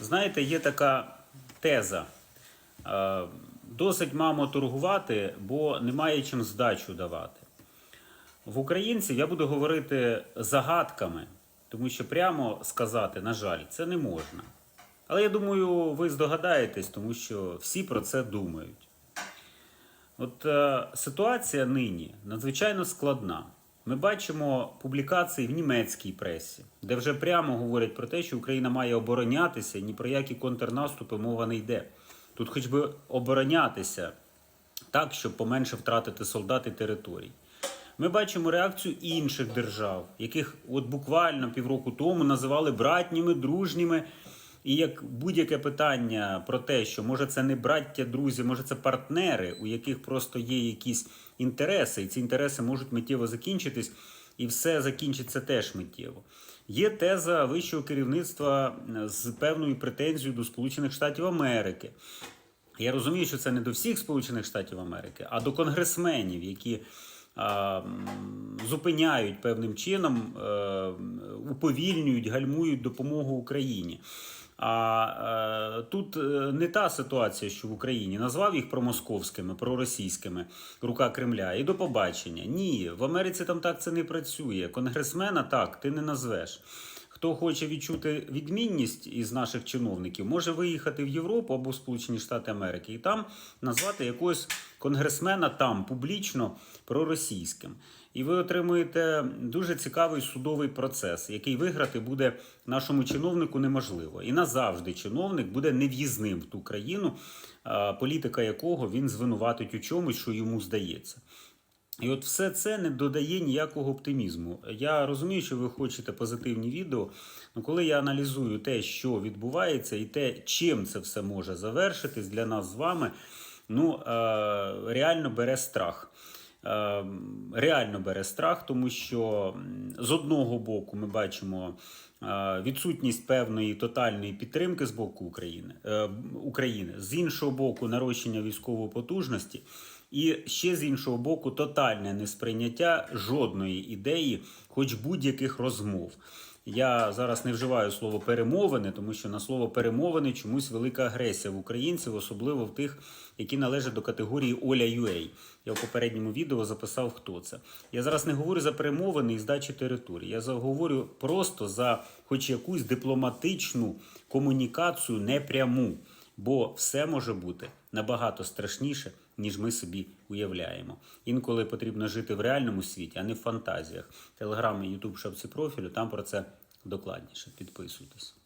Знаєте, є така теза. е, Досить мамо торгувати, бо немає чим здачу давати. В українців я буду говорити загадками, тому що прямо сказати, на жаль, це не можна. Але я думаю, ви здогадаєтесь, тому що всі про це думають. От е, ситуація нині надзвичайно складна. Ми бачимо публікації в німецькій пресі, де вже прямо говорять про те, що Україна має оборонятися, і ні про які контрнаступи мова не йде. Тут хоч би оборонятися так, щоб поменше втратити солдат і територій. Ми бачимо реакцію інших держав, яких от буквально півроку тому називали братніми, дружніми. І як будь-яке питання про те, що може це не браття, друзі, може це партнери, у яких просто є якісь інтереси, і ці інтереси можуть миттєво закінчитись, і все закінчиться теж миттєво. Є теза вищого керівництва з певною претензією до Сполучених Штатів Америки. Я розумію, що це не до всіх Сполучених Штатів Америки, а до конгресменів, які зупиняють певним чином, е, уповільнюють, гальмують допомогу Україні. А е, тут е, не та ситуація, що в Україні назвав їх промосковськими, проросійськими, рука Кремля, і до побачення. Ні, в Америці там так це не працює. Конгресмена так ти не назвеш. Хто хоче відчути відмінність із наших чиновників, може виїхати в Європу або в Сполучені Штати Америки і там назвати якогось конгресмена там публічно проросійським. І ви отримуєте дуже цікавий судовий процес, який виграти буде нашому чиновнику неможливо. І назавжди чиновник буде нев'їзним в ту країну, політика якого він звинуватить у чомусь, що йому здається. І от все це не додає ніякого оптимізму. Я розумію, що ви хочете позитивні відео, але коли я аналізую те, що відбувається, і те, чим це все може завершитись для нас з вами, ну е, реально бере страх. Е, Реально бере страх, тому що з одного боку ми бачимо е, відсутність певної тотальної підтримки з боку України, України, з іншого боку, нарощення військової потужності. І ще з іншого боку, тотальне несприйняття жодної ідеї, хоч будь-яких розмов. Я зараз не вживаю слово перемовини, тому що на слово перемовини чомусь велика агресія в українців, особливо в тих, які належать до категорії Оля Юей. Я в попередньому відео записав, хто це. Я зараз не говорю за перемовини і здачі територій. Я говорю просто за хоч якусь дипломатичну комунікацію непряму. Бо все може бути набагато страшніше, ніж ми собі уявляємо. Інколи потрібно жити в реальному світі, а не в фантазіях. Телеграм і Ютуб шапці профілю, там про це докладніше. Підписуйтесь.